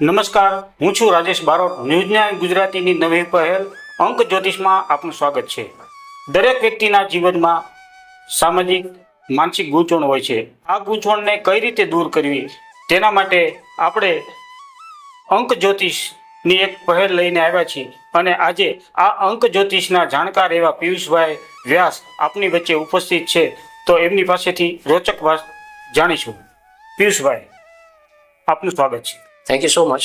નમસ્કાર, હું છું રાજેશ બારોટ, ન્યૂઝ ગુજરાતીની નવી પહેલ. અંક જ્યોતિષમાં આપનું સ્વાગત છે. દરેક વ્યક્તિના જીવનમાં સામાજિક, માનસિક ગૂંચવણ હોય છે. આ ગૂંચવણને કઈ રીતે દૂર કરવી? તેના માટે આપણે અંક જ્યોતિષની એક પહેલ લઈને આવ્યા છીએ. અને આજે આ અંક જ્યોતિષના જાણકાર એવા પિયુષભાઈ વ્યાસ આપની વચ્ચે ઉપસ્થિત છે. તો એમની પાસેથી રોચક વાત જાણીશું. પિયુષભાઈ, આપનું સ્વાગત છે. થેન્ક યુ સો મચ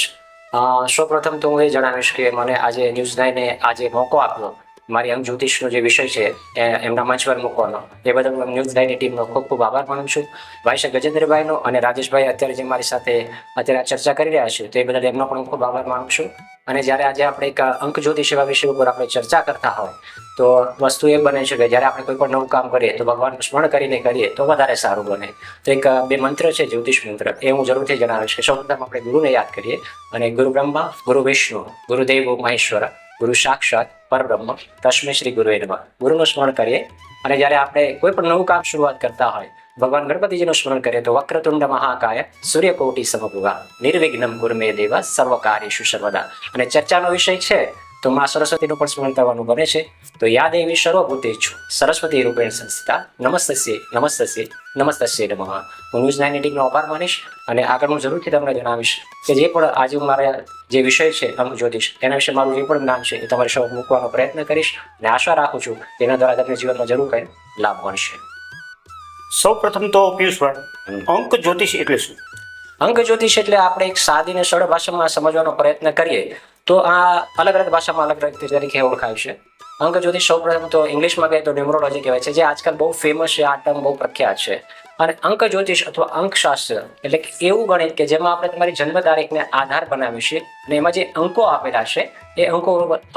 સૌપ્રથમ તો હું એ જણાવીશ કે મને આજે ન્યૂઝ નાઈને આજે મોકો આપ્યો. મારી અંગ જ્યોતિષનો જે વિષય છે, એ એમના મંચ પર મૂકવાનો. એ બદલ હું ન્યૂઝ નાઇનની ટીમનો ખૂબ ખૂબ આભાર માનું છું. ભાઈ શ્રી ગજેન્દ્રભાઈનો અને રાજેશભાઈ અત્યારે જે મારી સાથે અત્યારે આ ચર્ચા કરી રહ્યા છે, તો એ બદલ એમનો પણ હું ખૂબ આભાર માનું છું. અને જ્યારે આજે આપણે એક અંક જ્યોતિષ એવા વિષય ઉપર આપણે ચર્ચા કરતા હોય, તો વસ્તુ એ બને છે કે જ્યારે આપણે કોઈ પણ નવું કામ કરીએ, તો ભગવાનનું સ્મરણ કરીને કરીએ, તો વધારે સારું બને. તો એક, બે મંત્ર છે, જ્યોતિષ મંત્ર. એ હું જરૂરથી જણાવીશ કે સૌપ્રથમ આપણે ગુરુને યાદ કરીએ. અને ગુરુ બ્રહ્મા, ગુરુ વિષ્ણુ, ગુરુદેવ, મહેશ્વર. ગુરુ સાક્ષાત પરબ્રહ્મ. તસ્મે શ્રી ગુરુ એનવા ગુરુનું સ્મરણ કરીએ અને જ્યારે આપણે કોઈ પણ નવું કામ શરૂઆત કરતા હોય, ભગવાન ગણપતિજીનું સ્મરણ કરીએ તો વક્રતુંડ મહાકાય સૂર્યકોટી સમભુગા નિર્વિઘ્નમ ગુરુમે દેવા સર્વ કાર્યેષુ સર્વદા. અને ચર્ચાનો વિષય છે તો માં સરસ્વતીનું પણ સ્મરણ કરવાનું બને છે. તો યાદ એવી સર્વભૂતે છું. સરસ્વતી રૂપેણ સંસ્થિતા નમસ્તસ્ય નમસ્તસ્ય નમસ્તસ્ય નમઃ. હું ન્યૂઝ નાઇન ટીમનો આભાર માનીશ અને આગળ હું જરૂરથી તમને જણાવીશ કે જે પણ આજે મારા જે વિષય છે અમુક જ્યોતિષ એના વિશે મારું જે પણ જ્ઞાન છે એ તમારી સૌ મૂકવાનો પ્રયત્ન કરીશ અને આશા રાખું છું એના દ્વારા તમને જીવનમાં જરૂર કંઈ લાભ મળશે. સૌ પ્રથમ તો પિયુષભાઈ અંક જ્યોતિષ એટલે શું? અંક જ્યોતિષ એટલે આપણે એક સાદી અને સરળ ભાષામાં સમજવાનો પ્રયત્ન કરીએ તો આ અલગ અલગ ભાષામાં અલગ અલગ તરીકે ઓળખાય છે. અંક જ્યોતિષ સૌ પ્રથમ તો ઇંગ્લિશમાં કહીએ તો ન્યુમરોલોજી કહેવાય છે, જે આજકાલ બહુ ફેમસ છે, આ ટર્મ બહુ પ્રખ્યાત છે. અને અંક જ્યોતિષ અથવા અંકશાસ્ત્ર એટલે કે એવું ગણિત કે જેમાં આપણે તમારી જન્મ તારીખને આધાર બનાવીએ છે અને એમાં જે અંકો આપેલા છે, એ અંકો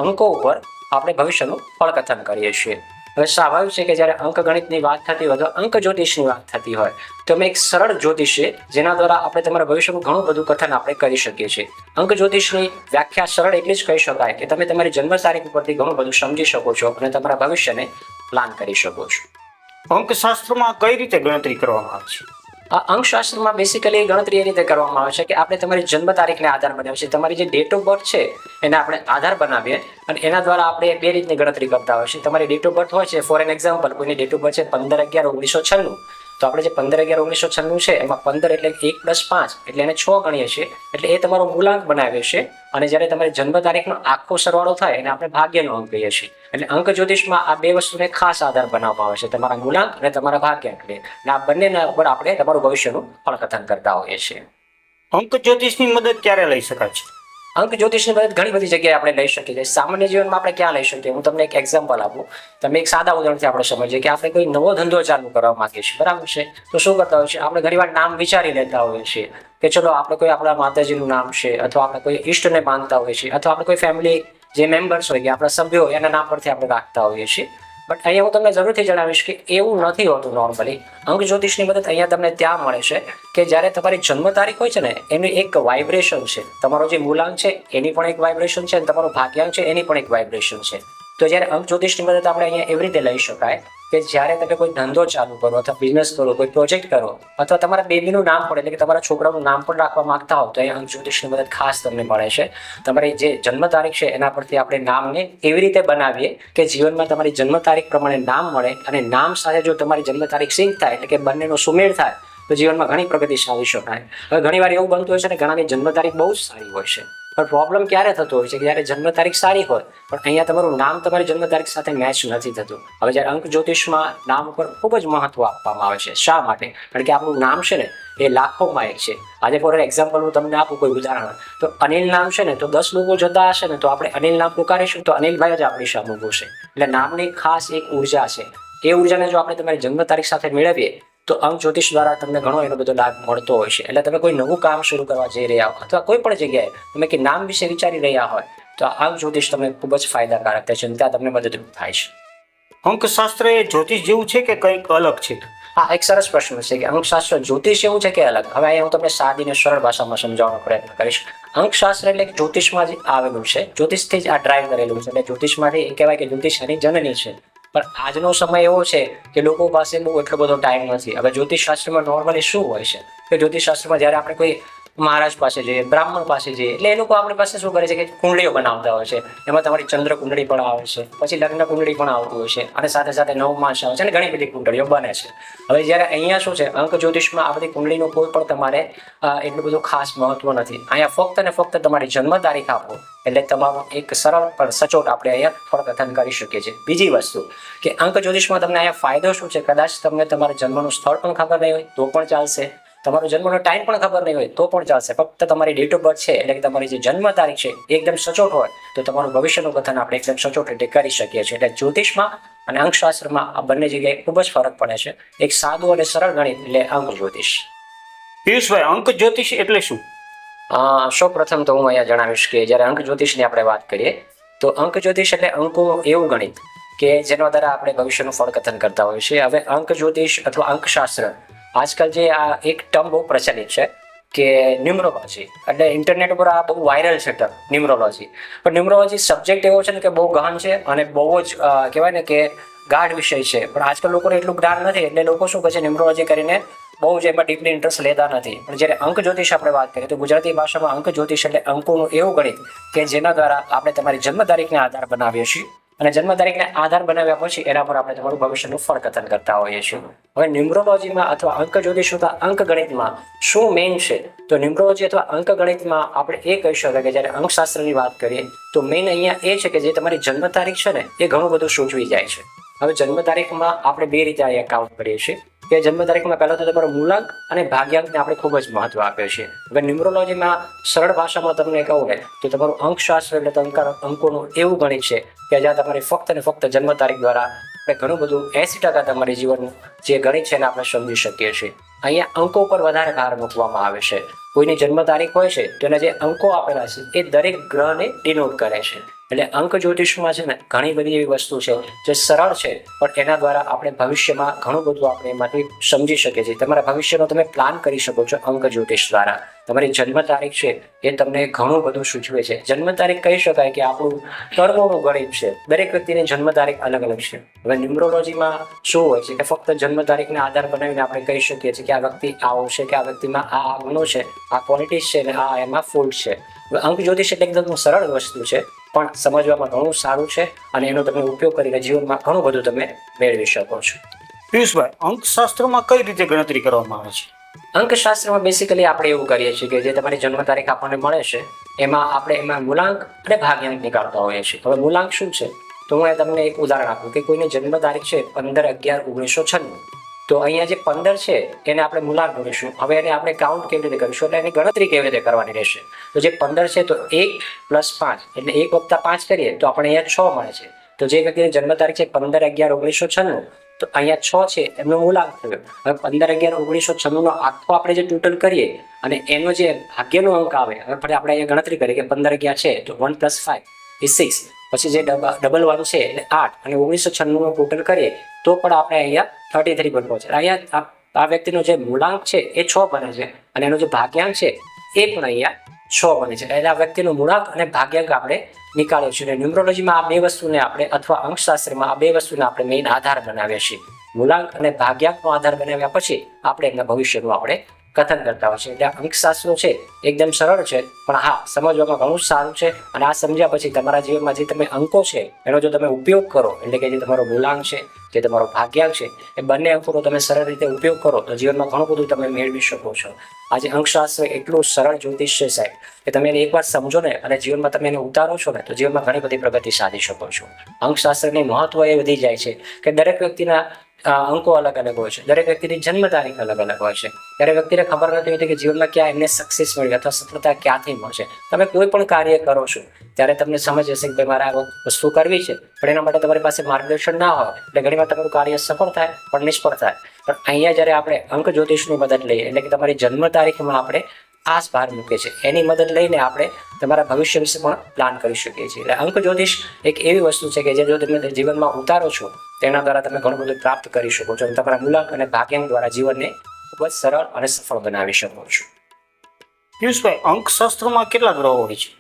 અંકો ઉપર આપણે ભવિષ્યનું ફળકથન કરીએ છીએ. હવે સ્વાભાવિક છે કે જ્યારે અંકગણિતની વાત થતી હોય તો અંક જ્યોતિષની વાત થતી હોય, તો અમે એક સરળ જ્યોતિષ છે, જેના દ્વારા આપણે તમારા ભવિષ્યનું ઘણું બધું કથન આપણે કરી શકીએ છીએ. અંક જ્યોતિષની વ્યાખ્યા સરળ એટલી જ કહી શકાય કે તમે તમારી જન્મ તારીખ ઉપરથી ઘણું બધું સમજી શકો છો અને તમારા ભવિષ્યને પ્લાન કરી શકો છો. અંકશાસ્ત્રમાં કઈ રીતે ગણતરી કરવામાં આવે છે? આ અંકશાસ્ત્રમાં બેસિકલી ગણતરી એ રીતે કરવામાં આવે છે કે આપણે તમારી જન્મ તારીખને આધાર બનાવીએ છીએ. તમારી જે ડેટ ઓફ બર્થ છે, એને આપણે આધાર બનાવીએ અને એના દ્વારા આપણે બે રીતની ગણતરી કરતા હોય છે તમારી ડેટ ઓફ બર્થ હોય છે ફોર એન એક્ઝામ્પલ કોઈની ડેટ ઓફ બર્થ છે, પંદર અગિયાર, ઓગણીસો છન્નું. તો આપણે જે પંદર અગિયાર ઓગણીસો છન્નું છે, એમાં પંદર એટલે એક પ્લસ પાંચ, એટલે એને છ ગણીએ છીએ. એટલે એ તમારો મૂલાંક બનાવ્યો છે. અને જ્યારે તમારી જન્મ તારીખનો આખો સરવાળો થાય, એને આપણે ભાગ્યનો અંક કહીએ છીએ. એટલે અંક જ્યોતિષમાં આ બે વસ્તુને ખાસ આધાર બનાવવામાં આવે છે. તમારા મૂલાંક અને તમારા ભાગ્યાંકને અને આ બંનેના ઉપર આપણે તમારું ભવિષ્યનું ફળકથન કરતા હોઈએ છીએ. અંક જ્યોતિષની મદદ ક્યારે લઈ શકાય છે? અંક જ્યોતિષની મદદ ઘણી બધી જગ્યાએ આપણે લઈ શકીએ છીએ. સામાન્ય જીવનમાં આપણે ક્યાં લઈ શકીએ? હું તમને એક એક્ઝામ્પલ આપું. તમે એક સાદા ઉદાહરણથી આપણે સમજીએ કે આપણે કોઈ નવો ધંધો ચાલુ કરવા માંગીએ છીએ. બરાબર છે? તો શું કરતા હોઈએ છીએ આપણે ઘણીવાર નામ વિચારી લેતા હોઈએ છીએ કે ચલો આપણે કોઈ આપણા માતાજીનું નામ છે અથવા આપણે કોઈ ઈષ્ટને માનતા હોઈએ છીએ અથવા આપણે કોઈ ફેમિલી જે મેમ્બર્સ હોય કે આપણા સભ્યો હોય, એના નામ પરથી આપણે રાખતા હોઈએ છીએ. બટ અહીંયા હું તમને જરૂરથી જણાવીશ કે એવું નથી હોતું નોર્મલી અંક જ્યોતિષની મદદ અહીંયા તમને ત્યાં મળે છે કે જ્યારે તમારી જન્મ તારીખ હોય છે ને, એનું એક વાઇબ્રેશન છે. તમારો જે મૂલાંક છે, એની પણ એક વાઇબ્રેશન છે અને તમારો ભાગ્યાંક છે, એની પણ એક વાઇબ્રેશન છે. તો જ્યારે અંક જ્યોતિષની મદદ આપણે અહીંયા એવી રીતે લઈ શકાય કે જ્યારે તમે કોઈ ધંધો ચાલુ કરો અથવા બિઝનેસ કરો, કોઈ પ્રોજેક્ટ કરો, અથવા તમારા બેબીનું નામ પણ એટલે કે તમારા છોકરાનું નામ પણ રાખવા માંગતા હો, તો અહીંયા અંક જ્યોતિષની મદદ ખાસ તમને મળે છે. તમારી જે જન્મ તારીખ છે, એના પરથી આપણે નામને એવી રીતે બનાવીએ કે જીવનમાં તમારી જન્મ તારીખ પ્રમાણે નામ મળે અને નામ સાથે જો તમારી જન્મ તારીખ સિંક થાય, એટલે કે બંનેનો સુમેળ થાય, તો જીવનમાં ઘણી પ્રગતિ સાધી શકાય હવે ઘણી વાર એવું બનતું હોય છે ને, ઘણાની જન્મ તારીખ બહુ જ સારી હોય છે. પણ પ્રોબ્લેમ ક્યારે થતો હોય છે? કે જ્યારે જન્મ તારીખ સારી હોય, પણ અહીંયા તમારું નામ તમારી જન્મ તારીખ સાથે મેચ નથી થતું. હવે જ્યારે અંક જ્યોતિષમાં નામ ઉપર ખૂબ જ મહત્વ આપવામાં આવે છે. શા માટે? કારણ કે આપણું નામ છે ને, એ લાખોમાં એક છે. આજે ફોર એક્ઝામ્પલ હું તમને આપું કોઈ ઉદાહરણ. તો અનિલ નામ છે ને, તો દસ લોકો જતા હશે ને, તો આપણે અનિલ નામ પુકારીશું, તો અનિલભાઈ જ આપણી સામે છે. એટલે નામની ખાસ એક ઊર્જા છે. એ ઉર્જાને જો આપણે તમારી જન્મ તારીખ સાથે મેળવીએ તો અંક જ્યોતિષ દ્વારા તમને ઘણો એનો બધો લાભ મળતો હોય છે. એટલે તમે કોઈ નવું કામ શરૂ કરવા જઈ રહ્યા હો અથવા કોઈ પણ જગ્યાએ તમે કે નામ વિશે વિચારી રહ્યા હોય તો આ અંક જ્યોતિષ તમને ખૂબ જ ફાયદાકારક થાય છે ત્યાં તમને મદદરૂપ થાય છે. અંકશાસ્ત્ર એ જ્યોતિષ જેવું છે કે કંઈક અલગ છે? હા એક સરસ પ્રશ્ન છે કે અંકશાસ્ત્ર જ્યોતિષ એવું છે કે અલગ? હવે અહીંયા હું તમને સાદી અને સરળ ભાષામાં સમજાવવાનો પ્રયત્ન કરીશ. અંકશાસ્ત્ર એટલે જ્યોતિષમાં જ આવેલું છે. જ્યોતિષથી જ આ ડ્રાઈવ કરેલું છે. એટલે જ્યોતિષમાંથી એ કહેવાય કે જ્યોતિષ એની જનની છે. પણ આજનો સમય એવો છે કે લોકો પાસે બહુ એટલો બધો ટાઈમ નથી. હવે જ્યોતિષ શાસ્ત્રમાં નોર્મલી શું હોય છે? કે જ્યોતિષ શાસ્ત્રમાં જ્યારે આપણે કોઈ મહારાજ પાસે જઈએ, બ્રાહ્મણ પાસે જઈએ, એટલે એ લોકો આપણી પાસે શું કરે છે કે કુંડળીઓ બનાવતા હોય છે. એમાં તમારી ચંદ્ર કુંડળી પણ આવે છે, પછી લગ્ન કુંડળી પણ આવતી હોય છે, અને સાથે સાથે નવ માસ આવે છે, અને ઘણી બધી કુંડળીઓ બને છે. હવે જ્યારે અહીંયા શું છે, અંક જ્યોતિષમાં આ બધી કુંડળીનું કોઈ પણ તમારે એટલું બધું ખાસ મહત્વ નથી. અહીંયા ફક્ત ને ફક્ત તમારી જન્મ તારીખ આપો, એટલે તમારું એક સરળ પણ સચોટ આપણે અહીંયા ફળકથન કરી શકીએ છીએ. બીજી વસ્તુ, કે અંક જ્યોતિષમાં તમને અહીંયા ફાયદો શું છે? કદાચ તમને તમારા જન્મનું સ્થળ પણ ખબર નહીં હોય, તો પણ ચાલશે. તમારો જન્મનો ટાઈમ પણ ખબર નહીં હોય તો પણ ચાલશે. ફક્ત તમારી ડેટ ઓફ બર્થ છે એટલે કે તમારી જે જન્મ તારીખ છે એ એકદમ સચોટ હોય તો તમારું ભવિષ્યનું કથન આપણે એકદમ સચોટ રીતે કરી શકીએ છીએ. એટલે જ્યોતિષમાં અને અંકશાસ્ત્રમાં આ બંને જગ્યાએ ખૂબ જ ફરક પડે છે. એક સાદું અને સરળ ગણિત એટલે અંક જ્યોતિષ. પિયુષભાઈ અંક જ્યોતિષ એટલે શું? સૌ પ્રથમ તો હું અહીંયા જણાવીશ કે જ્યારે અંક જ્યોતિષની આપણે વાત કરીએ તો અંક જ્યોતિષ એટલે અંકો એવું ગણિત કે જેના દ્વારા આપણે ભવિષ્યનું ફળકથન કરતા હોઈએ છીએ. હવે અંક જ્યોતિષ અથવા અંકશાસ્ત્ર આજકાલ જે આ એક ટર્મ બહુ પ્રચલિત છે કે ન્યુમરોલોજી. એટલે ઇન્ટરનેટ ઉપર આ બહુ વાયરલ છે ટર્મ, ન્યુમરોલોજી. પણ ન્યુમરોલોજી સબ્જેક્ટ એવો છે ને કે બહુ ગહન છે અને બહુ જ કહેવાય ને કે ગાઢ વિષય છે. પણ આજકાલ લોકોને એટલું જ્ઞાન નથી, એટલે લોકો શું કહે છે, ન્યુમરોલોજી કરીને બહુ જ એમાં ડીપલી ઇન્ટરેસ્ટ લેતા નથી. પણ જ્યારે અંક જ્યોતિષ આપણે વાત કરીએ તો ગુજરાતી ભાષામાં અંક જ્યોતિષ એટલે અંકોનું એવું ગણિત કે જેના દ્વારા આપણે તમારી જન્મ તારીખને આધાર બનાવીએ છીએ. અને જન્મ તારીખને આધાર બનાવ્યા પછી એના પર આપણે તમારું ભવિષ્યનું ફળકથન કરતા હોઈએ છીએ. હવે ન્યુમરોલોજીમાં અથવા અંક જ્યોતિષ અથવા અંક ગણિતમાં શું મેઇન છે? તો ન્યુમરોલોજી અથવા અંક ગણિતમાં આપણે એ કહી શકાય કે જ્યારે અંકશાસ્ત્રની વાત કરીએ, તો મેઇન અહીંયા એ છે કે જે તમારી જન્મ તારીખ છે ને, એ ઘણું બધું સૂચવી જાય છે. હવે જન્મ તારીખમાં આપણે બે રીતે અહીંયા કાઉન્ટ કરીએ છીએ. કે જન્મ તારીખમાં પહેલાં તો તમારો મૂલાંક અને ભાગ્યાંકને આપણે ખૂબ જ મહત્વ આપ્યો છે. હવે ન્યુમરોલોજીમાં સરળ ભાષામાં તમને કહું ને, તો તમારું અંકશાસ્ત્ર એટલે અંકાર અંકોનું એવું ગણિત છે કે જ્યાં તમારી ફક્ત ને ફક્ત જન્મ તારીખ દ્વારા આપણે ઘણું બધું એસી ટકા તમારી જીવનનું જે ગણિત છે એને આપણે સમજી શકીએ છીએ. અહીંયા અંકો પર વધારે ભાર મૂકવામાં આવે છે. કોઈની જન્મ તારીખ હોય છે તેના જે અંકો આપેલા છે એ દરેક ગ્રહને ડિનોટ કરે છે. એટલે અંક જ્યોતિષમાં છે ને ઘણી બધી એવી વસ્તુ છે જે સરળ છે, પણ એના દ્વારા આપણે ભવિષ્યમાં ઘણું બધું આપણે એમાંથી સમજી શકીએ છીએ. તમારા ભવિષ્યનો તમે પ્લાન કરી શકો છો અંક જ્યોતિષ દ્વારા. તમારી જન્મ તારીખ છે એ તમને ઘણું બધું સૂચવે છે. જન્મ તારીખ કહી શકાય કે આપણું કર્મોનું ગણિત છે. દરેક વ્યક્તિની જન્મ તારીખ અલગ અલગ છે. હવે ન્યુમરોલોજીમાં શું હોય છે કે ફક્ત જન્મ તારીખને આધાર બનાવીને આપણે કહી શકીએ છીએ કે આ વ્યક્તિ આવો છે કે આ વ્યક્તિમાં આ ગુણો છે, આ ક્વોલિટીઝ છે ને આ એમાં ફૂલ છે. અંક જ્યોતિષ એટલે એકદમ સરળ વસ્તુ છે. પણ સમજવામાં ઘણું સારું છે અને એનો તમે ઉપયોગ કરીને જીવનમાં ઘણું બધું તમે મેળવી શકો છો. પિયુષભાઈ અંકશાસ્ત્રમાં કઈ રીતે ગણતરી કરવામાં આવે છે? અંકશાસ્ત્રમાં બેસિકલી આપણે એવું કરીએ છીએ કે જે તમારી જન્મ તારીખ આપણને મળે છે એમાં આપણે એમાં મૂલાંક અને ભાગ્યાંક નીકાળતા હોઈએ છીએ. હવે મૂલાંક શું છે? તો હું તમને એક ઉદાહરણ આપું કે કોઈની જન્મ તારીખ છે પંદર અગિયાર ઓગણીસો છન્નું. તો અહીંયા જે પંદર છે, એને આપણે મુલાક ગણીશું. હવે એને આપણે કાઉન્ટ કેવી રીતે કરીશું? એટલે એની ગણતરી કેવી રીતે કરવાની રહેશે? તો જે પંદર છે, તો એક પ્લસ પાંચ, એટલે એક વત્તા પાંચ કરીએ, તો આપણે અહીંયા છ મળે છે. તો જે વ્યક્તિની જન્મ તારીખ છે, પંદર અગિયાર ઓગણીસો છન્નું, તો અહીંયા છ છે, એમનો મૂલાંક થયો. હવે પંદર અગિયાર ઓગણીસો છન્નુંનો આખો આપણે જે ટોટલ કરીએ, અને એનો જે ભાગ્યનો અંક આવે, હવે ફરી આપણે અહીંયા ગણતરી કરીએ કે પંદર અગિયાર છે, તો વન પ્લસ ફાઈવ એ સિક્સ પછી જે ડબલ વન છે એટલે આઠ અને ઓગણીસો છન્નુંનું ટોટલ કરીએ, તો પણ આપણે અહીંયા થર્ટી થ્રી પર પહોંચે અહીંયા આ- વ્યક્તિનો જે મૂલાંક છે એ છ બને છે અને એનો જે ભાગ્યાંક છે એ પણ અહીંયા છ બને છે. એટલે આ વ્યક્તિનો મૂળાંક અને ભાગ્યાંક આપણે નીકાળીએ છીએ. ન્યુમરોલોજીમાં આ બે વસ્તુને આપણે અથવા અંકશાસ્ત્રમાં આ બે વસ્તુને આપણે મેઇન આધાર બનાવીએ છીએ. મૂળાંક અને ભાગ્યાંકનો આધાર બનાવ્યા પછી આપણે એમના ભવિષ્યનું આપણે કથન કરતા હોય છે. એટલે અંકશાસ્ત્રો છે એકદમ સરળ છે. પણ હા, સમજવામાં ઘણું સારું છે અને આ સમજ્યા પછી તમારા જીવનમાં જે તમે અંકો છે, એનો જો તમે ઉપયોગ કરો, એટલે કે જે તમારો મૂલાંક છે, જે તમારો ભાગ્યાંક છે, એ બંને અંકોનો તમે સરળ રીતે ઉપયોગ કરો, તો જીવનમાં ઘણું બધું તમે મેળવી શકો છો. આજે અંકશાસ્ત્ર એટલું સરળ જ્યોતિષ છે સાહેબ, કે તમે એને એકવાર સમજો ને અને જીવનમાં તમે એને ઉતારો છો ને, તો જીવનમાં ઘણી બધી પ્રગતિ સાધી શકો છો. અંકશાસ્ત્રની મહત્વ એ વધી જાય છે કે દરેક વ્યક્તિના અંકો અલગ અલગ હોય છે. દરેક વ્યક્તિની જન્મ તારીખ અલગ અલગ હોય છે. ત્યારે વ્યક્તિને ખબર નથી હોતી કે જીવનમાં ક્યાં એમને સક્સેસ મળી અથવા સફળતા ક્યાંથી મળશે તમે કોઈ પણ કાર્ય કરો છો, ત્યારે તમને સમજ હશે કે મારે આ વસ્તુ કરવી છે. પણ એના માટે તમારી પાસે માર્ગદર્શન ના હોય, એટલે ઘણીવાર તમારું કાર્ય સફળ થાય, પણ નિષ્ફળ થાય. પણ અહીંયા જ્યારે આપણે અંક જ્યોતિષની મદદ લઈએ, એટલે કે તમારી જન્મ તારીખમાં આપણે આસ ભાર મૂકે છે. એની મદદ લઈને આપણે તમારા ભવિષ્ય વિશે પણ પ્લાન કરી શકીએ છીએ. એટલે અંક જ્યોતિષ એક એવી વસ્તુ છે કે જે જો તમે જીવનમાં ઉતારો છો તેના દ્વારા તમે ઘણું બધું પ્રાપ્ત કરી શકો છો અને તમારા મૂલાંક અને ભાગ્યાંક દ્વારા જીવનને ખૂબ જ સરળ અને સફળ બનાવી શકો છો. પિયુષભાઈ અંકશાસ્ત્રમાં કેટલા ગ્રહો હોય છે?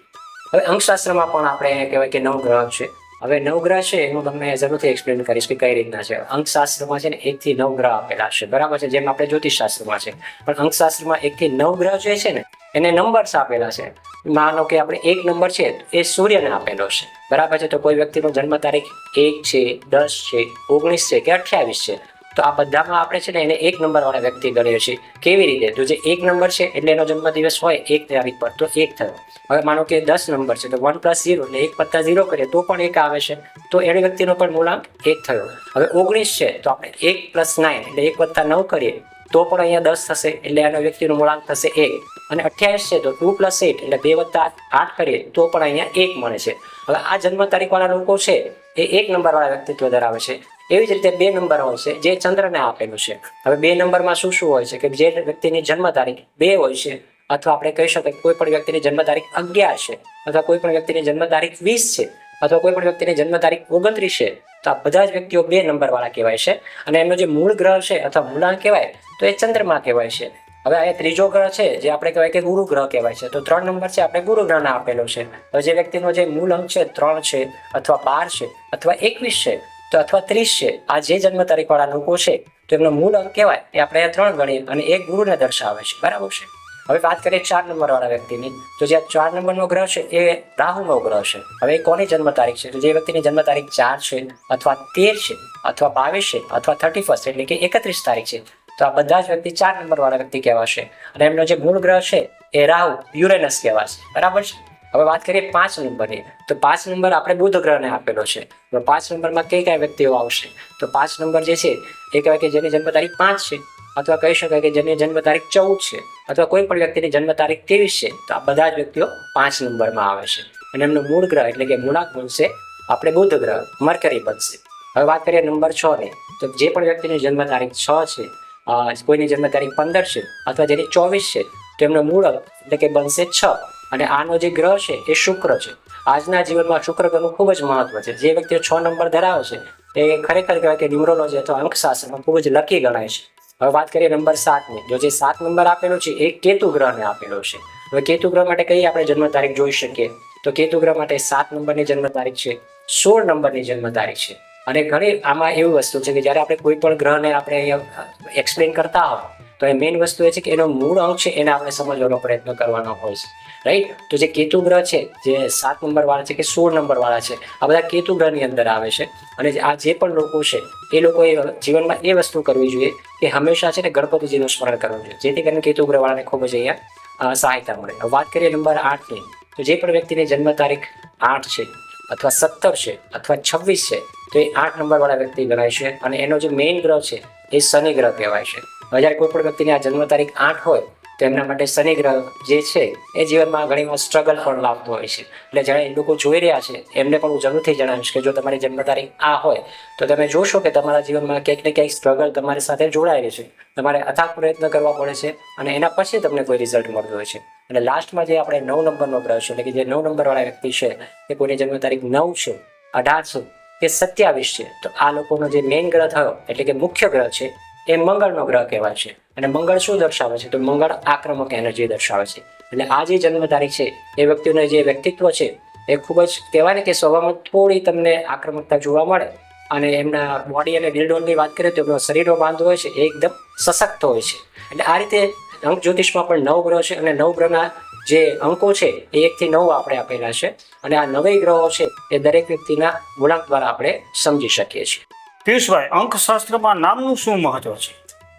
હવે અંકશાસ્ત્રમાં પણ આપણે કહેવાય કે નવ ગ્રહ છે. હવે નવગ્રહ છે એનું તમને જરૂરથી એક્સપ્લેન કરીશ કે કઈ રીતના છે. અંકશાસ્ત્રમાં છે ને એક થી નવ ગ્રહ આપેલા છે. બરાબર છે? જેમ આપણે જ્યોતિષશાસ્ત્રમાં છે. પણ અંકશાસ્ત્રમાં એક થી નવ ગ્રહ જે છે ને, એને નંબર્સ આપેલા છે. માનો કે આપણે એક નંબર છે, એ સૂર્યને આપેલો છે. બરાબર છે? તો કોઈ વ્યક્તિનો જન્મ તારીખ એક છે, દસ છે, ઓગણીસ છે કે અઠ્યાવીસ છે. તો આ બધામાં આપણે છે ને એને એક નંબરવાળા વ્યક્તિ ગણીએ છીએ કેવી રીતે? તો જે એક નંબર છે એટલે એનો જન્મ દિવસ હોય, એક તારીખ પર તો એક થયો. હવે માનો કે દસ નંબર છે, તો વન પ્લસ ઝીરો એટલે એક પત્તા ઝીરો કરીએ, તો પણ એક આવે છે. તો એની વ્યક્તિનો પણ મૂળાંક એક થયો. હવે ઓગણીસ છે, તો આપણે એક પ્લસ નાઇન એટલે એક વત્તા નવ કરીએ, તો પણ અહીંયા દસ થશે, એટલે એનો વ્યક્તિનો મૂળાંક થશે એક. અને અઠ્યાવીસ છે, તો ટુ પ્લસ એટ એટલે બે વત્તા આઠ કરીએ, તો પણ અહીંયા એક મળે છે. હવે આ જન્મ તારીખવાળા લોકો છે, એ એક નંબરવાળા વ્યક્તિત્વ ધરાવે છે. એવી જ રીતે બે નંબર હોય છે, જે ચંદ્રને આપેલું છે. હવે બે નંબરમાં શું શું હોય છે કે જે વ્યક્તિની જન્મ તારીખ બે હોય છે, અથવા આપણે કહી શકીએ કોઈ પણ વ્યક્તિની જન્મ તારીખ અગિયાર છે, અથવા કોઈ પણ વ્યક્તિની જન્મ તારીખ વીસ છે, અથવા કોઈ પણ વ્યક્તિની જન્મ તારીખ ઓગણત્રીસ છે, તો આ બધા જ વ્યક્તિઓ બે નંબરવાળા કહેવાય છે. અને એમનો જે મૂળ ગ્રહ છે અથવા મૂળાંક કહેવાય, તો એ ચંદ્રમા કહેવાય છે. હવે આ ત્રીજો ગ્રહ છે, જે આપણે કહેવાય કે ગુરુ ગ્રહ કહેવાય છે, તો ત્રણ નંબર છે આપણે ગુરુ ગ્રહને આપેલો છે. હવે જે વ્યક્તિનો જે મૂળ અંક છે, ત્રણ છે, અથવા બાર છે, અથવા એકવીસ છે તો અથવા ત્રીસ છે. આ જે જન્મ તારીખ વાળા લોકો છે, તો એમનો મૂળ અંક કહેવાય. એ આપણે ત્રણ ગણીએ અને એક ગુરુને દર્શાવે છે. બરાબર છે? હવે વાત કરીએ ચાર નંબર વાળા વ્યક્તિની. તો જે આ ચાર નંબરનો ગ્રહ છે, એ રાહુનો ગ્રહ છે. હવે કોની જન્મ તારીખ છે? જે વ્યક્તિની જન્મ તારીખ ચાર છે, અથવા તેર છે, અથવા બાવીસ છે, અથવા થર્ટી ફર્સ્ટ એટલે કે એકત્રીસ તારીખ છે. તો આ બધા જ વ્યક્તિ ચાર નંબર વાળા વ્યક્તિ કહેવાશે. અને એમનો જે મૂળ ગ્રહ છે, એ રાહુ યુરેનસ કહેવાશે. બરાબર છે? હવે વાત કરીએ પાંચ નંબરની. તો પાંચ નંબર આપણે બુધ ગ્રહને આપેલો છે. તો પાંચ નંબરમાં કઈ કઈ વ્યક્તિઓ આવશે? તો પાંચ નંબર જે છે, એ કહેવાય કે જેની જન્મ તારીખ પાંચ છે, અથવા કહી શકાય કે જેની જન્મ તારીખ ચૌદ છે, અથવા કોઈ પણ વ્યક્તિની જન્મ તારીખ ત્રેવીસ છે, તો આ બધા જ વ્યક્તિઓ પાંચ નંબરમાં આવે છે. અને એમનો મૂળ ગ્રહ એટલે કે મૂળાંક બનશે આપણે બુધ ગ્રહ, મરકરી બનશે. હવે વાત કરીએ નંબર છ ની. તો જે પણ વ્યક્તિની જન્મ તારીખ છ છે કોઈની જન્મ તારીખ પંદર છે, અથવા જેની ચોવીસ છે, તો એમનો મૂળ એટલે કે બનશે છ. અને આનો જે ગ્રહ છે, એ શુક્ર છે. આજના જીવનમાં શુક્ર ગ્રહનું ખૂબ જ મહત્વ છે. જે વ્યક્તિઓ છ નંબર ધરાવે છે, તે ખરેખર કહેવાય કે ન્યુમરોલોજી અથવા અંકશાસ્ત્રમાં ખૂબ જ લકી ગણાય છે. હવે વાત કરીએ નંબર સાતની. જો જે સાત નંબર આપેલો છે, એ કેતુ ગ્રહને આપેલો છે. હવે કેતુ ગ્રહ માટે કઈ આપણે જન્મ તારીખ જોઈ શકીએ? તો કેતુ ગ્રહ માટે સાત નંબરની જન્મ તારીખ છે, સોળ નંબરની જન્મ તારીખ છે. અને ઘણી આમાં એવી વસ્તુ છે કે જ્યારે આપણે કોઈ પણ ગ્રહને આપણે એક્સપ્લેન કરતા હોય તો એ મેઇન વસ્તુ એ છે કે એનો મૂળ અંક છે, એને આપણે સમજવાનો પ્રયત્ન કરવાનો હોય છે. રાઈટ તો જે કેતુ ગ્રહ છે, જે સાત નંબર વાળા છે કે સોળ નંબર વાળા છે, આ બધા કેતુ ગ્રહની અંદર આવે છે. અને આ જે પણ લોકો છે, એ લોકોએ જીવનમાં એ વસ્તુ કરવી જોઈએ કે હંમેશા છે ને ગણપતિજીનું સ્મરણ કરવું જોઈએ. જેથી કરીને કેતુ ગ્રહ વાળાને ખૂબ જ અહીંયા સહાયતા મળે. વાત કરીએ નંબર આઠની તો જે પણ વ્યક્તિની જન્મ તારીખ આઠ છે, અથવા સત્તર છે, અથવા છવ્વીસ છે, તો એ આઠ નંબર વાળા વ્યક્તિ ગણાય છે. અને એનો જે મેઇન ગ્રહ છે, એ શનિ ગ્રહ કહેવાય છે. જ્યારે કોઈ પણ વ્યક્તિની આ જન્મ તારીખ આઠ હોય, તો એમના માટે શનિ ગ્રહ જે છે, એ જીવનમાં ઘણીવાર સ્ટ્રગલ પણ લાવતો હોય છે. એટલે જ્યારે એ લોકો જોઈ રહ્યા છે, એમને પણ હું જરૂરથી જણાવીશ કે જો તમારી જન્મ તારીખ આ હોય, તો તમે જોશો કે તમારા જીવનમાં ક્યાંક ને ક્યાંક સ્ટ્રગલ તમારી સાથે જોડાયેલી છે. તમારે અથાગ પ્રયત્ન કરવા પડે છે અને એના પછી તમને કોઈ રિઝલ્ટ મળતું હોય છે. અને લાસ્ટમાં જે આપણે નવ નંબરનો ગ્રહ છે, એટલે કે જે નવ નંબરવાળા વ્યક્તિ છે, એ કોઈની જન્મ તારીખ નવ છે, અઢાર છે, કે સત્યાવીસ છે, તો આ લોકોનો જે મેઇન ગ્રહ થયો, એટલે કે મુખ્ય ગ્રહ છે એ મંગળનો ગ્રહ કહેવાય છે. અને મંગળ શું દર્શાવે છે? તો મંગળ આક્રમક એનર્જી દર્શાવે છે. એટલે આ જે જન્મ તારીખ છે, એ વ્યક્તિનું જે વ્યક્તિત્વ છે, એ ખૂબ જ કહેવાય ને કે સ્વભાવમાં થોડી તમને આક્રમકતા જોવા મળે. અને એમના બોડી અને બિલ્ડોનની વાત કરીએ તો એમનો શરીરનો બાંધો હોય છે, એ એકદમ સશક્ત હોય છે. એટલે આ રીતે અંક જ્યોતિષમાં પણ નવ ગ્રહ છે અને નવ ગ્રહના જે અંકો છે, એ એકથી નવ આપણે આપેલા છે. અને આ નવેય ગ્રહો છે, એ દરેક વ્યક્તિના ગુણાંક દ્વારા આપણે સમજી શકીએ છીએ. પિયુષભાઈ, અંકશાસ્ત્રમાં નામનું શું મહત્વ છે?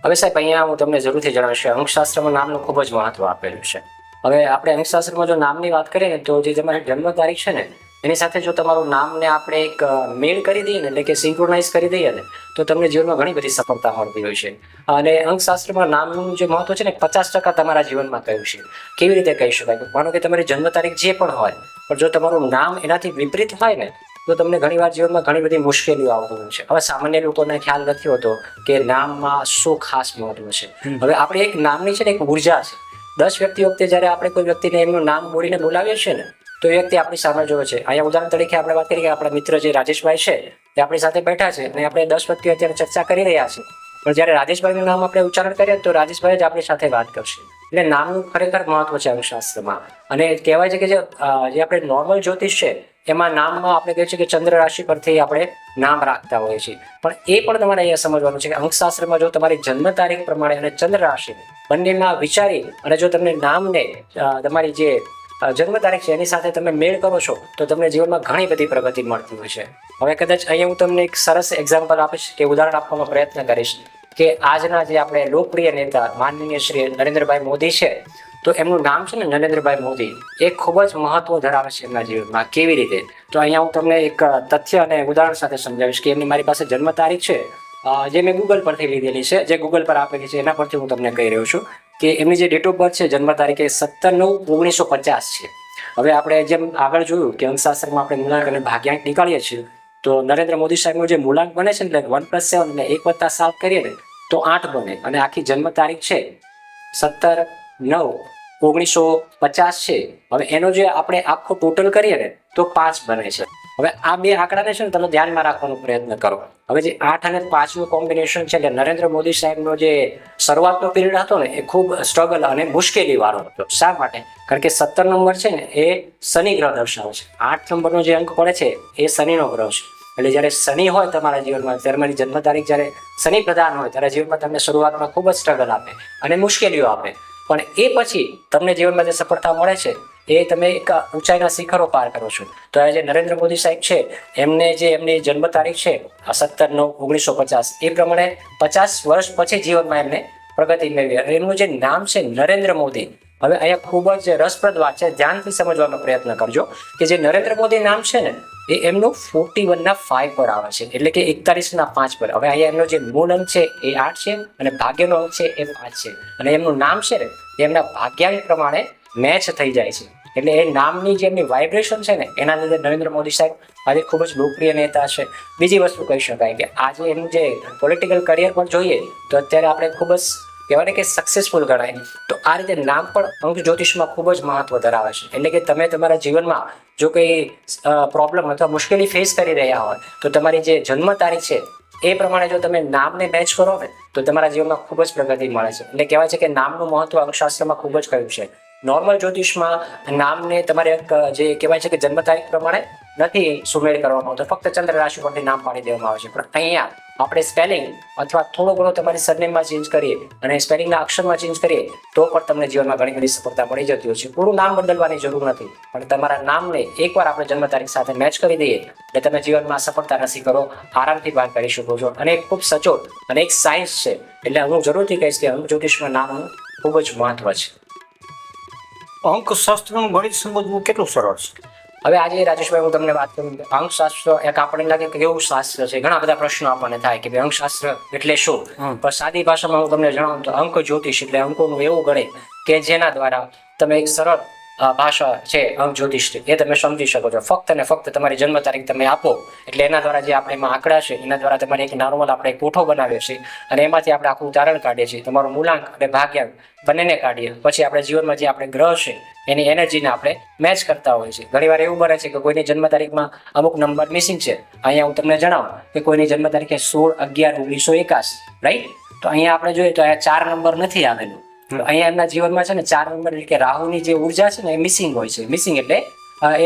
હવે સાહેબ, અહીંયા હું તમને જરૂરથી જણાવીશ અંકશાસ્ત્રમાં નામનું ખૂબ જ મહત્વ આપેલું છે. હવે આપણે અંકશાસ્ત્રમાં જો નામની વાત કરીએ તો જે તમારી જન્મ તારીખ છે ને, એની સાથે જો તમારું નામને આપણે એક મેળ કરી દઈએ ને, એટલે કે સિંક્રોનાઇઝ કરી દઈએ ને, તો તમને જીવનમાં ઘણી બધી સફળતા મળતી હોય છે. અને અંકશાસ્ત્રમાં નામનું જે મહત્વ છે ને, પચાસ ટકા તમારા જીવનમાં કહ્યું છે? કેવી રીતે કહી શકાય માનો કે તમારી જન્મ તારીખ જે પણ હોય, પણ જો તમારું નામ એનાથી વિપરીત હોય ને તો તમને ઘણીવાર જીવનમાં ઘણી બધી મુશ્કેલીઓ આવતી હોય છે. હવે સામાન્ય લોકોને ખ્યાલ નથી હોતો કે નામમાં શું ખાસ મહત્વ છે. હવે આપણે એક નામની છે ને એક ઊર્જા છે. દસ વ્યક્તિ વખતે જ્યારે આપણે કોઈ વ્યક્તિને એમનું નામ બોલીને બોલાવીએ છીએ ને તો એ વ્યક્તિ આપણી સામે જોવે છે. અહીંયા ઉદાહરણ તરીકે આપણે વાત કરીએ કે આપણા મિત્ર જે રાજેશભાઈ છે તે આપણી સાથે બેઠા છે અને આપણે દસ વ્યક્તિ અત્યારે ચર્ચા કરી રહ્યા છે પણ જ્યારે રાજેશભાઈનું નામ આપણે ઉચ્ચારણ કરીએ તો રાજેશભાઈ જ આપણી સાથે વાત કરશે. એટલે નામનું ખરેખર મહત્વ છે અંકશાસ્ત્રમાં અને કહેવાય છે કે જે આપણે નોર્મલ જ્યોતિષ છે એમાં નામમાં આપણે કહીએ છીએ કે ચંદ્ર રાશિ પરથી આપણે નામ રાખતા હોઈએ છીએ. પણ એ પણ તમારે અહીંયા સમજવાનું છે કે અંકશાસ્ત્રમાં જો તમારી જન્મ તારીખ પ્રમાણે અને ચંદ્ર રાશિ બંનેમાં વિચારી અને જો તમને નામને તમારી જે જન્મ તારીખ છે એની સાથે તમે મેળ કરો છો, તો તમને જીવનમાં ઘણી બધી પ્રગતિ મળતી હોય છે. હવે કદાચ અહીંયા હું તમને એક સરસ એક્ઝામ્પલ આપીશ કે ઉદાહરણ આપવાનો પ્રયત્ન કરીશ કે આજના જે આપણે લોકપ્રિય નેતા, માનનીય શ્રી નરેન્દ્રભાઈ મોદી છે તો એમનું નામ છે ને નરેન્દ્રભાઈ મોદી. એ ખૂબ જ મહત્વ ધરાવે છે એમના જીવનમાં. કેવી રીતે? તો અહીંયા હું તમને એક તથ્ય અને ઉદાહરણ સાથે સમજાવીશ કે એમની મારી પાસે જન્મ તારીખ છે. જે મેં ગૂગલ પરથી લીધેલી છે, જે ગૂગલ પર આપેલી છે, એના પરથી હું તમને કહી રહ્યો છું કે એમની જે ડેટ ઓફ બર્થ છે, જન્મ તારીખે સત્તર નવ ઓગણીસો પચાસ છે. હવે આપણે જેમ આગળ જોયું કે અંકશાસ્ત્રમાં આપણે મૂલાંક અને ભાગ્યાંક નીકાળીએ છીએ, તો નરેન્દ્ર મોદી સાહેબનું જે મૂલાંક બને છે ને વન પ્લસ સેવન અને એક વત્તા સાત કરીએ ને, તો આઠ બને. અને આખી જન્મ તારીખ છે સત્તર નવ, ઓગણીસો પચાસ છે. હવે એનો જે આપણે આખો ટોટલ કરીએ ને, તો પાંચ બને છે. હવે આ બે આંકડાને છે ને તમે ધ્યાનમાં રાખવાનો પ્રયત્ન કરો. હવે જે આઠ અને પાંચનું કોમ્બિનેશન છે, એટલે નરેન્દ્ર મોદી સાહેબનો જે શરૂઆતનો પીરિયડ હતો ને, એ ખૂબ સ્ટ્રગલ અને મુશ્કેલી વાળો હતો. શા માટે? કારણ કે સત્તર નંબર છે ને, એ શનિ ગ્રહ દર્શાવે છે. આઠ નંબરનો જે અંક પડે છે, એ શનિનો ગ્રહ છે. એટલે જ્યારે શનિ હોય તમારા જીવનમાં, ત્યારે મારી જન્મ તારીખ જ્યારે શનિ પ્રધાન હોય, ત્યારે જીવનમાં તમને શરૂઆતમાં ખૂબ જ સ્ટ્રગલ આપે અને મુશ્કેલીઓ આપે. પણ એ પછી તમને જીવનમાં જે સફળતા મળે છે, એ તમે એક ઊંચાઈના શિખરો પાર કરો છો. તો આ જે નરેન્દ્ર મોદી સાહેબ છે, એમને જે એમની જન્મ તારીખ છે સત્તર નવ ઓગણીસો પચાસ, એ પ્રમાણે પચાસ વર્ષ પછી જીવનમાં એમને પ્રગતિ મેળવી. અને એમનું જે નામ છે નરેન્દ્ર મોદી, હવે અહીંયા ખૂબ જ રસપ્રદ વાત છે. ધ્યાનથી સમજવાનો પ્રયત્ન કરજો કે જે નરેન્દ્ર મોદી નામ છે ને એ એમનું ફોર્ટી વનના ફાઈવ પર આવે છે. એટલે કે એકતાલીસના પાંચ પર. હવે અહીંયા એમનો જે મૂળ અંક છે એ આઠ છે અને ભાગ્યનો અંક છે એ પાંચ છે. અને એમનું નામ છે ને એમના ભાગ્યાંક પ્રમાણે મેચ થઈ જાય છે. એટલે એ નામની જે એમની વાઇબ્રેશન છે ને, એના લીધે નરેન્દ્ર મોદી સાહેબ આજે ખૂબ જ લોકપ્રિય નેતા છે. બીજી વસ્તુ કહી શકાય કે આજે એનું જે પોલિટિકલ કરિયર પણ જોઈએ, તો અત્યારે આપણે ખૂબ જ કહેવાય કે સક્સેસફુલ ગણાય. તો આ રીતે નામ પણ અંક જ્યોતિષમાં ખૂબ જ મહત્વ ધરાવે છે. એટલે કે તમે તમારા જીવનમાં જો કંઈ પ્રોબ્લેમ અથવા મુશ્કેલી ફેસ કરી રહ્યા હોય, તો તમારી જે જન્મ તારીખ છે, એ પ્રમાણે જો તમે નામને મેચ કરો ને, તો તમારા જીવનમાં ખૂબ જ પ્રગતિ મળે છે. એટલે કહેવાય છે કે નામનું મહત્વ અંકશાસ્ત્રમાં ખૂબ જ કહ્યું છે. નોર્મલ જ્યોતિષમાં નામને તમારે જે કહેવાય છે કે જન્મ તારીખ પ્રમાણે નથી સુમેળ કરવામાં આવતો. ફક્ત ચંદ્ર રાશિ પરથી નામ પાડી દેવામાં આવે છે. પણ અહીંયા આપણે સ્પેલિંગ અથવા થોડો ઘણો તમારી સરનેમમાં ચેન્જ કરીએ અને સ્પેલિંગના અક્ષરમાં ચેન્જ કરીએ, તો પણ તમને જીવનમાં ઘણી બધી સફળતા મળી જતી હોય છે. પૂરું નામ બદલવાની જરૂર નથી. પણ તમારા નામને એકવાર આપણે જન્મ તારીખ સાથે મેચ કરી દઈએ, એટલે તમે જીવનમાં સફળતાના શિખરો આરામથી પાર કરી શકો છો. અને ખૂબ સચોટ અને એક સાયન્સ છે. એટલે હું જરૂરથી કહીશ કે અંક જ્યોતિષમાં નામનું ખૂબ જ મહત્વ છે. અંકશાસ્ત્રનું ગણિત સમજવું કેટલું સરળ છે? હવે આજે રાજેશભાઈ હું તમને વાત કરું અંકશાસ્ત્ર એક આપણને લાગે કે કેવું શાસ્ત્ર છે. ઘણા બધા પ્રશ્નો આપણને થાય કે ભાઈ અંકશાસ્ત્ર એટલે શું? પણ સાદી ભાષામાં હું તમને જણાવું તો અંક જ્યોતિષ એટલે અંકોનું એવું ગણે કે જેના દ્વારા તમે એક સરળ ભાષા છે અંક જ્યોતિષ એ તમે સમજી શકો છો. ફક્ત ને ફક્ત તમારી જન્મ તારીખ તમે આપો. એટલે એના દ્વારા જે આપણે એમાં આંકડા છે, એના દ્વારા તમારે એક નોર્મલ આપણે કોઠો બનાવીએ છીએ અને એમાંથી આપણે આખું ઉદાહરણ કાઢીએ છીએ. તમારું મૂલાંક અને ભાગ્યાંક બંનેને કાઢીએ. પછી આપણે જીવનમાં જે આપણે ગ્રહ છે, એની એનર્જીને આપણે મેચ કરતા હોઈએ છીએ. ઘણીવાર એવું બને છે કે કોઈની જન્મ તારીખમાં અમુક નંબર મિસિંગ છે. અહીંયા હું તમને જણાવું કે કોઈની જન્મ તારીખે સોળ, અગિયાર, ઓગણીસો એકાસી રાઈટ તો અહીંયા આપણે જોઈએ તો અહીંયા ચાર નંબર નથી આવેલું. અહીંયા એમના જીવનમાં છે ને ચાર નંબર એટલે કે રાહુની જે ઊર્જા છે ને એ મિસિંગ હોય છે. મિસિંગ એટલે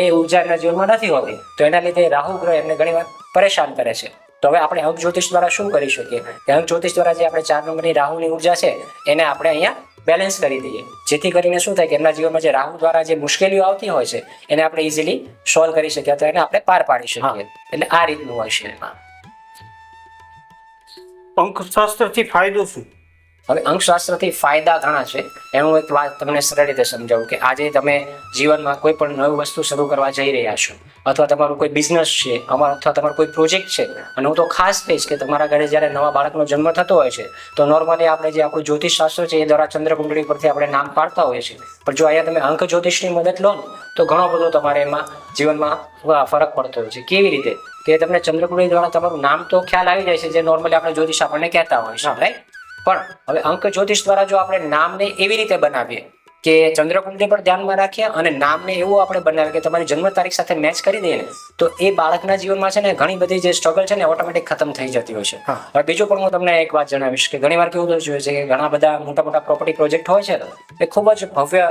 એ ઊર્જા એમના જીવનમાં નથી હોતી. તો એના લીધે રાહુ ગ્રહ એમને ઘણીવાર પરેશાન કરે છે. તો હવે આપણે અંક જ્યોતિષ દ્વારા શું કરી શકીએ? કે અંક જ્યોતિષ દ્વારા જે આપણે ચાર નંબરની રાહુની ઊર્જા છે એને આપણે અહીંયા બેલેન્સ કરી દઈએ. જેથી કરીને શું થાય કે એમના જીવનમાં જે રાહુ દ્વારા જે મુશ્કેલીઓ આવતી હોય છે એને આપણે ઇઝીલી સોલ્વ કરી શકીએ અથવા એને આપણે પાર પાડી શકીએ. એટલે આ રીતનું હોય છે. અંકશાસ્ત્રથી ફાયદો શું? હવે અંકશાસ્ત્રથી ફાયદા ઘણા છે. એનું એક વાત તમને સરળ રીતે સમજાવું કે આજે તમે જીવનમાં કોઈ પણ નવી વસ્તુ શરૂ કરવા જઈ રહ્યા છો અથવા તમારું કોઈ બિઝનેસ છે અમારો અથવા તમારો કોઈ પ્રોજેક્ટ છે અને હું તો ખાસ કહીશ કે તમારા ઘરે જ્યારે નવા બાળકનો જન્મ થતો હોય છે તો નોર્મલી આપણે જે આપણું જ્યોતિષશાસ્ત્ર છે એ દ્વારા ચંદ્રકુંડળી પરથી આપણે નામ પાડતા હોઈએ છીએ. પણ જો અહીંયા તમે અંક જ્યોતિષની મદદ લો તો ઘણો બધો તમારે એમાં જીવનમાં ફરક પડતો હોય છે. કેવી રીતે? કે તમને ચંદ્રકુંડળી દ્વારા તમારું નામ તો ખ્યાલ આવી જાય છે જે નોર્મલી આપણે જ્યોતિષ આપણને કહેતા હોય છે રાઈટ પણ હવે અંક જ્યોતિષ દ્વારા જો આપણે નામને એવી રીતે બનાવીએ કે ચંદ્રકુંડને પણ ધ્યાનમાં રાખીએ અને નામને એવું આપણે બનાવીએ કે તમારી જન્મ તારીખ સાથે મેચ કરી દઈએ ને તો એ બાળકના જીવનમાં છે ને ઘણી બધી જે સ્ટ્રગલ છે ને ઓટોમેટિક ખતમ થઈ જતી હોય છે. હવે બીજું પણ હું તમને એક વાત જણાવીશ કે ઘણી વાર કેવું જોયું છે કે ઘણા બધા મોટા મોટા પ્રોપર્ટી પ્રોજેક્ટ હોય છે એ ખૂબ જ ભવ્ય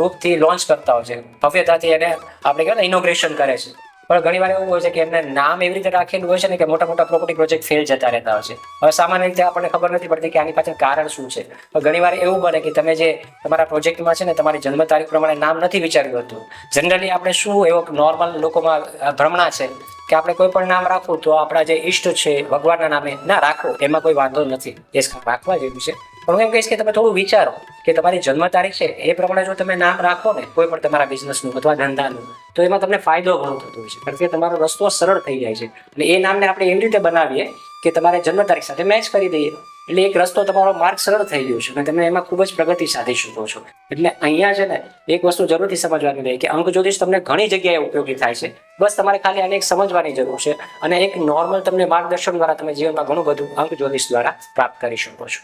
રૂપથી લોન્ચ કરતા હોય છે. ભવ્યતાથી એને આપણે કહેવાય ઇનોગ્રેશન કરે છે. પણ ઘણી વાર એવું હોય છે કે એમને નામ એવી રીતે રાખેલું હોય છે ને કે મોટા મોટા પ્રોપર્ટી પ્રોજેક્ટ ફેલ જતા રહેતા હોય છે. હવે સામાન્ય રીતે આપણને ખબર નથી પડતી કે આની પાછળ કારણ શું છે. પણ ઘણી વાર એવું બને કે તમે જે તમારા પ્રોજેક્ટમાં છે ને તમારી જન્મ તારીખ પ્રમાણે નામ નથી વિચાર્યું હતું. જનરલી આપણે શું એવો નોર્મલ લોકોમાં ભ્રમણા છે? કે આપણે કોઈ પણ નામ રાખવું તો આપણા જે ઈષ્ટ છે, ભગવાનના નામે ના રાખો એમાં કોઈ વાંધો નથી. એ રાખવા જેવું છે. પણ હું એમ કહીશ કે તમે થોડું વિચારો કે તમારી જન્મ તારીખ છે, એ પ્રમાણે જો તમે નામ રાખો ને, કોઈ પણ તમારા બિઝનેસનું અથવા ધંધાનું, તો એમાં તમને ફાયદો ઘણો થતો હોય છે. કારણ કે તમારો રસ્તો સરળ થઈ જાય છે. અને એ નામને આપણે એવી રીતે બનાવીએ કે તમારે જન્મ તારીખ સાથે મેચ કરી દઈએ. એટલે એક રસ્તો તમારો માર્ગ સરળ થઈ ગયો છે અને તમે એમાં ખૂબ જ પ્રગતિ સાધી શકો છો. એટલે અહીંયા છે ને એક વસ્તુ જરૂરથી સમજવાની રહી કે અંક જ્યોતિષ તમને ઘણી જગ્યાએ ઉપયોગી થાય છે. બસ તમારે ખાલી આને એક સમજવાની જરૂર છે અને એક નોર્મલ તમને માર્ગદર્શન દ્વારા તમે જીવનમાં ઘણું બધું અંક જ્યોતિષ દ્વારા પ્રાપ્ત કરી શકો છો.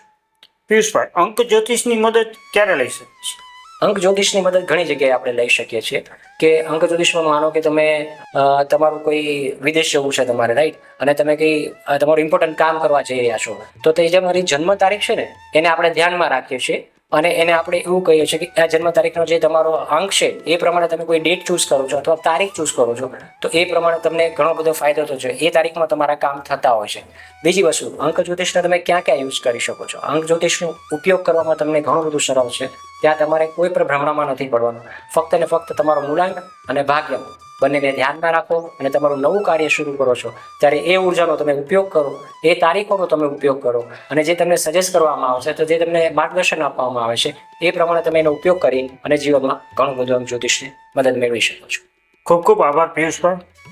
પિયુષભાઈ અંક જ્યોતિષની મદદ ક્યારે લઈ શકીએ? અંક જ્યોતિષની મદદ ઘણી જગ્યાએ આપણે લઈ શકીએ છીએ. કે અંક જ્યોતિષમાં માનો કે તમે તમારું કોઈ વિદેશ જવું છે તમારે રાઈટ અને તમે કંઈ તમારું ઇમ્પોર્ટન્ટ કામ કરવા જઈ રહ્યા છો. તો તે જે મારી જન્મ તારીખ છે ને, એને આપણે ધ્યાનમાં રાખીએ છીએ. અને એને આપણે એવું કહીએ છીએ કે આ જન્મ તારીખનો જે તમારો અંક છે, એ પ્રમાણે તમે કોઈ ડેટ ચૂઝ કરો છો અથવા તારીખ ચૂઝ કરો છો, તો એ પ્રમાણે તમને ઘણો બધો ફાયદો થતો છે એ તારીખમાં તમારા કામ થતા હોય છે. બીજી વસ્તુ, અંક જ્યોતિષને તમે ક્યાં ક્યાં યુઝ કરી શકો છો? અંક જ્યોતિષનો ઉપયોગ કરવામાં તમને ઘણું બધું સરળ છે. ત્યાં તમારે કોઈ પણ ભ્રમણામાં નથી પડવાનું. ફક્ત ને ફક્ત તમારો મૂલાંક અને ભાગ્ય બંનેને ધ્યાનમાં રાખો અને તમારું નવું કાર્ય શરૂ કરો છો. ત્યારે એ ઉર્જાનો તમે ઉપયોગ કરો, એ તારીખોનો તમે ઉપયોગ કરો અને જે તમને સજેસ્ટ કરવામાં આવશે, તો જે તમને માર્ગદર્શન આપવામાં આવે છે, એ પ્રમાણે તમે એનો ઉપયોગ કરી અને જીવનમાં ઘણું બધું જ્યોતિષને મદદ મેળવી શકો છો. ખૂબ ખૂબ આભાર પિયુષભાઈ.